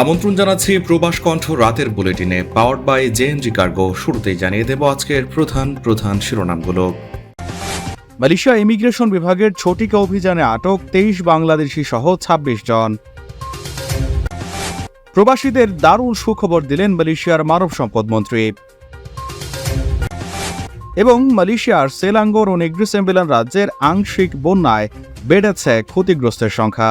আমন্ত্রণ জানাচ্ছি প্রবাস কণ্ঠ রাতের বুলেটিনে পাওয়ার্ড বাই জেএনজি কার্গো শুরুতেই জানিয়ে দেব আজকের প্রধান প্রধান শিরোনামগুলো। মালয়েশিয়া ইমিগ্রেশন বিভাগের ছটিকা অভিযানে আটক তেইশ বাংলাদেশি সহ ২৬ জন। প্রবাসীদের দারুণ সুখবর দিলেন মালয়েশিয়ার মানব সম্পদ মন্ত্রী। এবং মালয়েশিয়ার সেলাঙ্গর ও নেগ্রিসেম্বিলান রাজ্যের আংশিক বন্যায় বেড়েছে ক্ষতিগ্রস্তের সংখ্যা।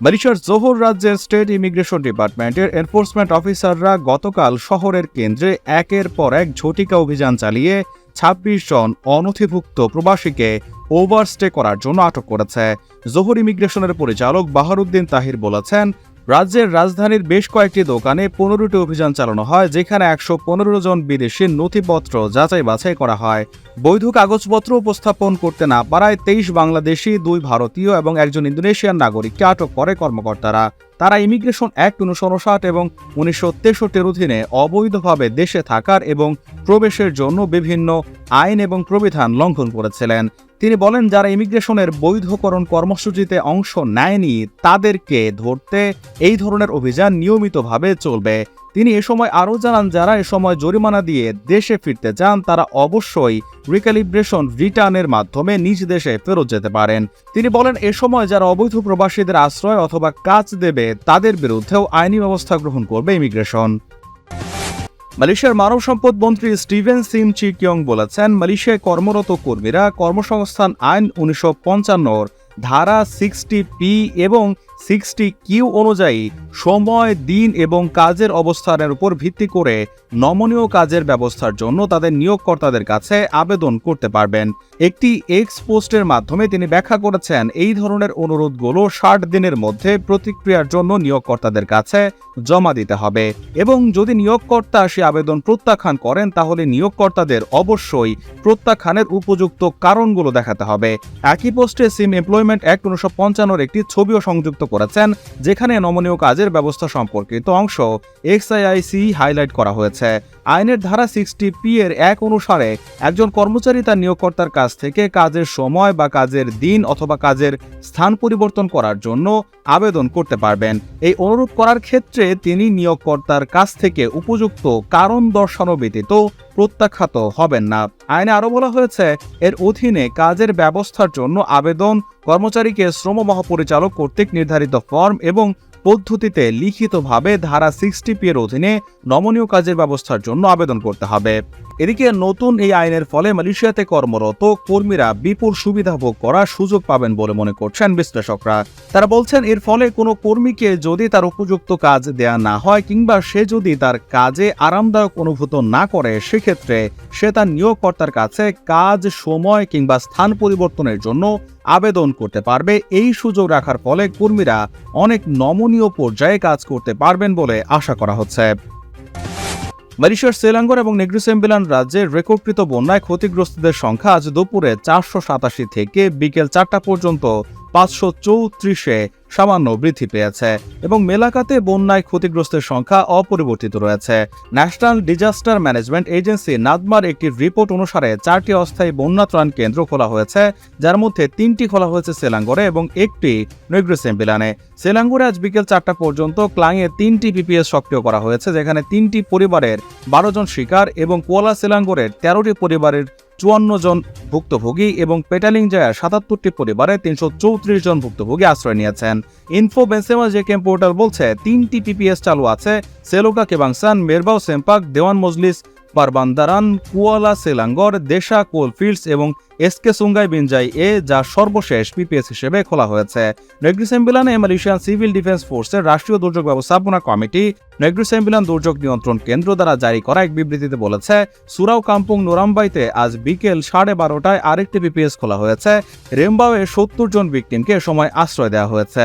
মালয়েশিয়ার জোহর রাজ্যের স্টেট ইমিগ্রেশন ডিপার্টমেন্টের এনফোর্সমেন্ট অফিসাররা গতকাল শহরের কেন্দ্রে একের পর এক ঝটিকা অভিযান চালিয়ে ছাব্বিশ জন অনথিভুক্ত প্রবাসীকে ওভারস্টে করার জন্য আটক করেছে। জোহর ইমিগ্রেশনের পরিচালক বাহারুদ্দিন তাহির বলেছেন রাজ্যের রাজধানীর বেশ কয়েকটি দোকানে পনেরোটি অভিযান চালানো হয়, যেখানে একশো পনেরো জন বিদেশির নথিপত্র যাচাই বাছাই করা হয়। বৈধ কাগজপত্র উপস্থাপন করতে না পারায় তেইশ বাংলাদেশি, দুই ভারতীয় এবং একজন ইন্দোনেশিয়ান নাগরিককে আটক করে কর্মকর্তারা। তারা ইমিগ্রেশন অ্যাক্ট উনিশশো উনষাট এবং উনিশশো তেষট্টির অধীনে অবৈধভাবে দেশে থাকার এবং প্রবেশের জন্য বিভিন্ন আইন এবং প্রবিধান লঙ্ঘন করেছিলেন। তিনি বলেন, যারা ইমিগ্রেশনের বৈধকরণ কর্মসূচিতে অংশ নেয়নি, তাদেরকে ধরতে এই ধরনের অভিযান নিয়মিতভাবে চলবে। তিনি এ সময় আরও জানান, যারা এ সময় জরিমানা দিয়ে দেশে ফিরতে চান, তারা অবশ্যই রিক্যালিব্রেশন রিটার্নের মাধ্যমে নিজ দেশে ফেরত যেতে পারেন। তিনি বলেন, এ সময় যারা অবৈধ প্রবাসীদের আশ্রয় অথবা কাজ দেবে, তাদের বিরুদ্ধেও আইনি ব্যবস্থা গ্রহণ করবে ইমিগ্রেশন। মালয়েশিয়ার মানব সম্পদ মন্ত্রী স্টিভেন সিম চি কিয়ং বলেছেন, মালয়েশিয়ায় কর্মরত কর্মীরা কর্মসংস্থান আইন উনিশশো ধারা সিক্সটি পি এবং সিক্সটি কিউ অনুযায়ী সময়, দিন এবং কাজের অবস্থানের উপর ভিত্তি করে নমনীয় কাজের ব্যবস্থার জন্য তাদের নিয়োগকর্তাদের কাছে আবেদন করতে পারবেন। একটি এক্স পোস্টের মাধ্যমে তিনি ব্যাখ্যা করেছেন, এই ধরনের অনুরোধগুলো ষাট দিনের মধ্যে প্রতিক্রিয়ার জন্য নিয়োগকর্তাদের কাছে জমা দিতে হবে এবং যদি নিয়োগকর্তা সে আবেদন প্রত্যাখ্যান করেন, তাহলে নিয়োগকর্তাদের অবশ্যই প্রত্যাখ্যানের উপযুক্ত কারণগুলো দেখাতে হবে। একই পোস্টে সিম এমপ্লয়মেন্ট অ্যাক্ট উনিশশো পঞ্চান্নর একটি ছবিও সংযুক্ত করেছেন, যেখানে নমনীয় কাজের ব্যবস্থা সম্পর্কিত অংশ এক্সআইআইসি হাইলাইট করা হয়েছে। আইনের ধারা সিক্সটি পি এর এক অনুসারে, একজন কর্মচারী তার নিয়োগকর্তার কাছ থেকে কাজের সময় বা কাজের দিন অথবা কাজের স্থান পরিবর্তন করার জন্য আবেদন করতে পারবেন। এই অনুরোধ করার ক্ষেত্রে তিনি নিয়োগকর্তার কাছ থেকে উপযুক্ত কারণ দর্শানো ব্যতীত প্রত্যাখ্যাত হবেন না। আইনে আরও বলা হয়েছে, এর অধীনে কাজের ব্যবস্থার জন্য আবেদন, কর্মচারীকে শ্রম মহাপরিচালক কর্তৃক নির্ধারিত ফর্ম এবং পদ্ধতিতে লিখিতভাবে ধারা সিক্সটি পি এর অধীনে নমনীয় কাজের ব্যবস্থার জন্য আবেদন করতে হবে। এদিকে নতুন এই আইনের ফলে মালয়েশিয়াতে কর্মরত কর্মীরা বিপুল সুবিধা ভোগ করার সুযোগ পাবেন বলে মনে করছেন বিশ্লেষকরা। তারা বলছেন, এর ফলে কোনো কর্মীকে যদি তার উপযুক্ত কাজ দেয়া না হয় কিংবা সে যদি তার কাজে আরামদায়ক অনুভূত না করে, সেক্ষেত্রে সে তার নিয়োগকর্তার কাছে কাজ, সময় কিংবা স্থান পরিবর্তনের জন্য আবেদন করতে পারবে। এই সুযোগ রাখার ফলে কর্মীরা অনেক নমনীয় পর্যায়ে কাজ করতে পারবেন বলে আশা করা হচ্ছে। মালয়েশিয়ার সেলাঙ্গর এবং নেগ্রিসেম্বিলান রাজ্যের রেকর্ডকৃত বন্যায় ক্ষতিগ্রস্তদের সংখ্যা আজ দুপুরে চারশো সাতাশি থেকে বিকেল চারটা পর্যন্ত পাঁচশো চৌত্রিশে সামান্য বৃদ্ধি পেয়েছে এবং মেলাকাতে বন্যায় ক্ষতিগ্রস্তের সংখ্যা অপরিবর্তিত রয়েছে। ন্যাশনাল ডিজাস্টার ম্যানেজমেন্ট এজেন্সি নাদমার একটি রিপোর্ট অনুসারে চারটি অস্থায়ী বন্যা ত্রাণ কেন্দ্র খোলা হয়েছে, যার মধ্যে তিনটি খোলা হয়েছে সেলাঙ্গরে এবং একটি নেগ্রিসেম্বিলানে। সেলাঙ্গরে আজ বিকেল চারটা পর্যন্ত ক্লাঙে তিনটি পিপিএস সক্রিয় করা হয়েছে, যেখানে তিনটি পরিবারের বারো জন শিকার এবং কোয়ালা সেলাঙ্গরের তেরোটি পরিবারের চুয়ান্ন জন ভুক্তভোগী এবং পেটালিং জায়ার সাতাত্তরটি পরিবারে তিনশো চৌত্রিশ জন ভুক্তভোগী আশ্রয় নিয়েছেন। ইনফো যে জেকেম পোর্টাল বলছে, তিনটি পিপিএস চালু আছে। Seloka Kebangsaan, Merbau, Sempak, Dewan Majlis Perbandaran Kuala Selangor, Desa Coalfields এবং এসকে সুঙ্গাই বিনজাই এ, যা সর্বশেষ পিপিএস হিসেবে খোলা হয়েছে। নেগ্রিসেম্বিলানে মালয়েশিয়ান সিভিল ডিফেন্স ফোর্সের রাষ্ট্রীয় দুর্যোগ ব্যবস্থাপনা কমিটি, নেগ্রিসেম্বিলান দুর্যোগ নিয়ন্ত্রণ কেন্দ্র দ্বারা জারি করা এক বিবৃতিতে বলেছে, সুরাও কাম্পুং নোরাম্বাইতে আজ বিকেল সাড়ে বারোটায় আরেকটি পিপিএস খোলা হয়েছে। রেমবাওয়ে সত্তর জন ভিকটিমকে সময় আশ্রয় দেওয়া হয়েছে।